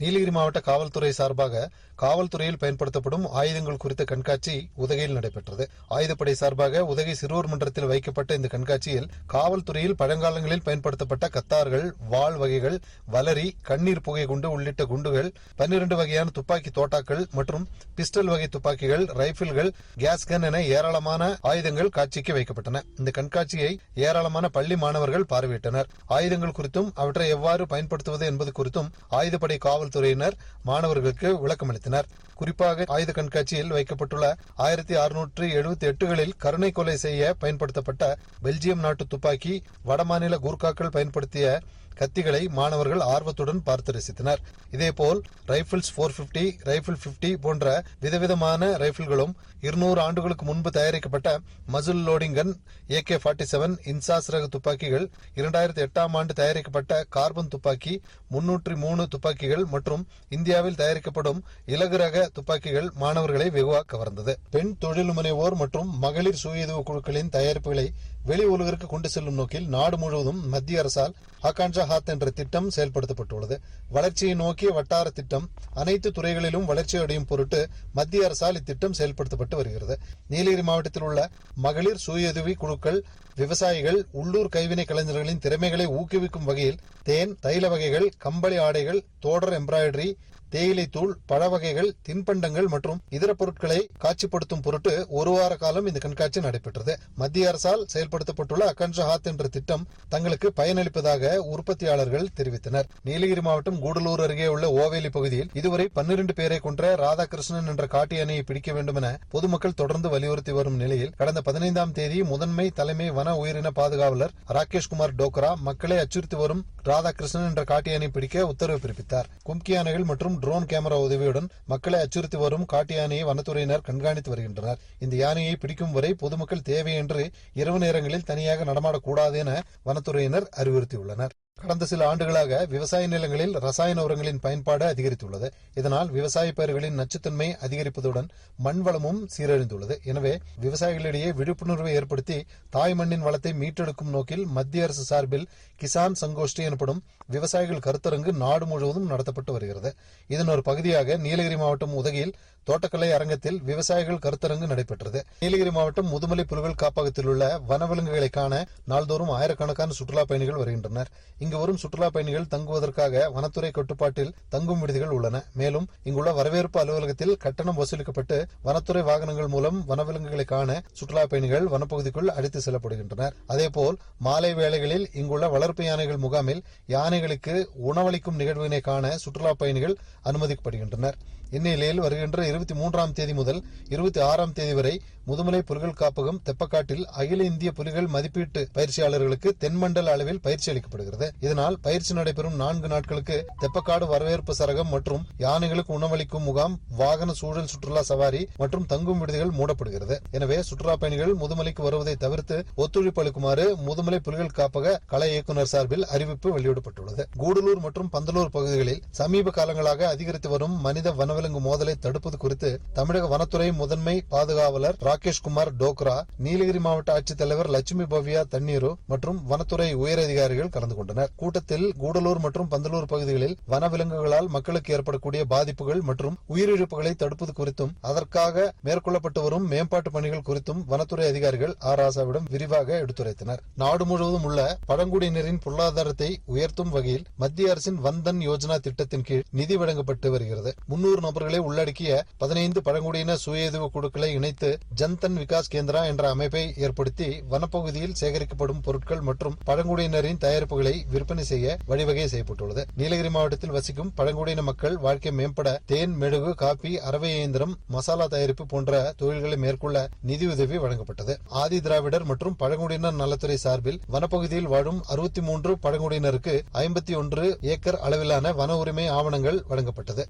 நீலகிரி மாவட்ட காவல்துறை சார்பாக காவல்துறையில் பயன்படுத்தப்படும் ஆயுதங்கள் குறித்த கண்காட்சி உதகையில் நடைபெற்றது. ஆயுதப்படை சார்பாக உதகை சிறுவர் மன்றத்தில் வைக்கப்பட்ட இந்த கண்காட்சியில் காவல்துறையில் பழங்காலங்களில் பயன்படுத்தப்பட்ட கத்தார்கள் வாள் வகைகள் வலரி கண்ணீர் புகை குண்டு உள்ளிட்ட குண்டுகள் பன்னிரண்டு வகையான துப்பாக்கி தோட்டாக்கள் மற்றும் பிஸ்டல் வகை துப்பாக்கிகள் ரைபிள்கள் கேஸ் கன் என ஏராளமான ஆயுதங்கள் காட்சிக்கு வைக்கப்பட்டன. இந்த கண்காட்சியை ஏராளமான பள்ளி மாணவர்கள் பார்வையிட்டனர். ஆயுதங்கள் குறித்தும் அவற்றை எவ்வாறு பயன்படுத்துவது என்பது குறித்தும் ஆயுதப்படை காவல் காவல்துறையினர் மாணவர்களுக்கு விளக்கமளித்தனர் குறிப்பாக ஆயுத கண்காட்சியில் வைக்கப்பட்டுள்ள ஆயிரத்தி அறுநூற்று எழுபத்தி எட்டுகளில் கருணை கொலை செய்ய பயன்படுத்தப்பட்ட பெல்ஜியம் நாட்டு துப்பாக்கி வடமாநில கூர்காக்கள் பயன்படுத்திய கத்திகளை மாணவர்கள் ஆர்வத்துடன் பார்த்து ரசித்தனர். இதேபோல் rifles four fifty rifle fifty போன்ற விதவிதமான ரைபிள்களும் இருநூறு ஆண்டுகளுக்கு முன்பு தயாரிக்கப்பட்ட muzzle loading gun AK forty seven INSAS ரக துப்பாக்கிகள் இரண்டாயிரத்தி எட்டாம் ஆண்டு தயாரிக்கப்பட்ட கார்பன் துப்பாக்கி முன்னூற்றி மூணு துப்பாக்கிகள் மற்றும் இந்தியாவில் தயாரிக்கப்படும் இலகு ரக துப்பாக்கிகள் மாணவர்களை வெகுவாக கவர்ந்தது. பெண் தொழில் முனைவோர் மற்றும் மகளிர் சுய குழுக்களின் தயாரிப்புகளை வெளி உலகிற்கு கொண்டு செல்லும் நோக்கில் நாடு முழுவதும் மத்திய அரசால் ஆகாஞ்சா ஹாத் என்ற திட்டம் செயல்படுத்தப்பட்டுள்ளது. வளர்ச்சியை நோக்கிய வட்டார திட்டம் அனைத்து துறைகளிலும் வளர்ச்சி அடையும் பொருட்டு மத்திய அரசால் இத்திட்டம் செயல்படுத்தப்பட்டு வருகிறது. நீலகிரி மாவட்டத்தில் உள்ள மகளிர் சுய குழுக்கள் விவசாயிகள் உள்ளூர் கைவினை கலைஞர்களின் திறமைகளை ஊக்குவிக்கும் வகையில் தேன் தைல வகைகள் கம்பளி ஆடைகள் தோடர் எம்ப்ராய்டரி தேயிலை தூள் பழ வகைகள் தின்பண்டங்கள் மற்றும் இதர பொருட்களை காட்சிப்படுத்தும் பொருட்டு ஒரு வார காலம் இந்த கண்காட்சி நடைபெற்றது. மத்திய அரசால் செயல்படுத்தப்பட்டுள்ள அக்கன்ஷஹாத் என்ற திட்டம் தங்களுக்கு பயனளிப்பதாக உற்பத்தியாளர்கள் தெரிவித்தனர். நீலகிரி மாவட்டம் கூடலூர் அருகே உள்ள ஓவேலி பகுதியில் இதுவரை பன்னிரண்டு பேரை கொன்ற ராதாகிருஷ்ணன் என்ற காட்டு யானையை பிடிக்க வேண்டும் என பொதுமக்கள் தொடர்ந்து வலியுறுத்தி வரும் நிலையில் கடந்த பதினைந்தாம் தேதி முதன்மை தலைமை வன உயிரின பாதுகாவலர் ராகேஷ்குமார் டோக்ரா மக்களை அச்சுறுத்தி வரும் ராதாகிருஷ்ணன் என்ற காட்டு யானை பிடிக்க உத்தரவு பிறப்பித்தார். கும்கி யானைகள் மற்றும் ட்ரோன் கேமரா உதவியுடன் மக்களை அச்சுறுத்தி வரும் காட்டு யானையை வனத்துறையினர் கண்காணித்து வருகின்றனர். இந்த யானையை பிடிக்கும் வரை பொதுமக்கள் தேவையின்றி இரவு நேரங்களில் தனியாக நடமாடக்கூடாது என வனத்துறையினர் அறிவுறுத்தியுள்ளனர். கடந்த சில ஆண்டுகளாக விவசாய நிலங்களில் ரசாயன உரங்களின் பயன்பாடு அதிகரித்துள்ளது. இதனால் விவசாய பயிர்களின் நச்சுத்தன்மை அதிகரிப்பதுடன் மண் வளமும் சீரழிந்துள்ளது. எனவே விவசாயிகளிடையே விழிப்புணர்வை ஏற்படுத்தி தாய் மண்ணின் வளத்தை மீட்டெடுக்கும் நோக்கில் மத்திய அரசு சார்பில் கிசான் சங்கோஷ்டி எனப்படும் விவசாயிகள் கருத்தரங்கு நாடு முழுவதும் நடத்தப்பட்டு வருகிறது. இதன் ஒரு பகுதியாக நீலகிரி மாவட்டம் உதகையில் தோட்டக்கலை அரங்கத்தில் விவசாயிகள் கருத்தரங்கு நடைபெற்றது. நீலகிரி மாவட்டம் முதுமலை புலிகள் காப்பகத்தில் உள்ள வனவிலங்குகளை காண நாள்தோறும் ஆயிரக்கணக்கான சுற்றுலா பயணிகள் வருகின்றனர். இங்கு வரும் சுற்றுலா பயணிகள் தங்குவதற்காக வனத்துறை கட்டுப்பாட்டில் தங்கும் விடுதிகள் உள்ளன. மேலும் இங்குள்ள வரவேற்பு அலுவலகத்தில் கட்டணம் வசூலிக்கப்பட்டு வனத்துறை வாகனங்கள் மூலம் வனவிலங்குகளை காண சுற்றுலா பயணிகள் வனப்பகுதிக்குள் அழைத்து செல்லப்படுகின்றனர். அதேபோல் மாலை வேளைகளில் இங்குள்ள வளர்ப்பு யானைகள் முகாமில் யானைகளுக்கு உணவளிக்கும் நிகழ்வினை காண சுற்றுலா பயணிகள் அனுமதிக்கப்படுகின்றனர். இந்நிலையில் வருகின்ற இருபத்தி மூன்றாம் தேதி முதல் இருபத்தி ஆறாம் தேதி வரை முதுமலை புலிகள் காப்பகம் தெப்பக்காட்டில் அகில இந்திய புலிகள் மதிப்பீட்டு பயிற்சியாளர்களுக்கு தென்மண்டல அளவில் பயிற்சி அளிக்கப்படுகிறது. இதனால் பயிற்சி நடைபெறும் நான்கு நாட்களுக்கு தெப்பக்காடு வரவேற்பு சரகம் மற்றும் யானைகளுக்கு உணவளிக்கும் முகாம் வாகன சூழல் சுற்றுலா சவாரி மற்றும் தங்கும் விடுதிகள் மூடப்படுகிறது. எனவே சுற்றுலா பயணிகள் முதுமலைக்கு வருவதை தவிர்த்து ஒத்துழைப்பு அளிக்குமாறு முதுமலை புலிகள் காப்பக கலை இயக்குநர் சார்பில் அறிவிப்பு வெளியிடப்பட்டுள்ளது. கூடலூர் மற்றும் பந்தலூர் பகுதிகளில் சமீப காலங்களாக அதிகரித்து வரும் மனித வனவிலங்கு மோதலை தடுப்பது குறித்து தமிழக வனத்துறை முதன்மை பாதுகாவலர் ராகேஷ்குமார் டோக்ரா நீலகிரி மாவட்ட ஆட்சித்தலைவர் லட்சுமி பவ்யா தண்ணீரு மற்றும் வனத்துறை உயரதிகாரிகள் கலந்து கொண்டனர். கூட்டத்தில் கூடலூர் மற்றும் பந்தலூர் பகுதிகளில் வனவிலங்குகளால் மக்களுக்கு ஏற்படக்கூடிய பாதிப்புகள் மற்றும் உயிரிழப்புகளை தடுப்பது குறித்தும் அதற்காக மேற்கொள்ளப்பட்டு வரும் மேம்பாட்டு பணிகள் குறித்தும் வனத்துறை அதிகாரிகள் ஆர். விரிவாக எடுத்துரைத்தனர். நாடு முழுவதும் உள்ள பழங்குடியினரின் பொருளாதாரத்தை உயர்த்தும் வகையில் மத்திய அரசின் வந்தன் யோஜனா திட்டத்தின் கீழ் நிதி வழங்கப்பட்டு வருகிறது. முன்னூறு நபர்களை உள்ளடக்கிய பதினைந்து பழங்குடியின சுயதுவ குழுக்களை இணைத்து ஜன்தன் விகாஸ் கேந்திரா என்ற அமைப்பை ஏற்படுத்தி வனப்பகுதியில் சேகரிக்கப்படும் பொருட்கள் மற்றும் பழங்குடியினரின் தயாரிப்புகளை விற்பனை செய்ய வழிவகை செய்யப்பட்டுள்ளது. நீலகிரி மாவட்டத்தில் வசிக்கும் பழங்குடியின மக்கள் வாழ்க்கை மேம்பட தேன் மெழுகு காப்பி அரவை இயந்திரம் மசாலா தயாரிப்பு போன்ற தொழில்களை மேற்கொள்ள நிதியுதவி வழங்கப்பட்டது. ஆதி திராவிடர் மற்றும் பழங்குடியினர் நலத்துறை சார்பில் வனப்பகுதியில் வாழும் அறுபத்தி மூன்று பழங்குடியினருக்கு ஐம்பத்தி ஒன்று ஏக்கர் அளவிலான வன உரிமை ஆவணங்கள் வழங்கப்பட்டது.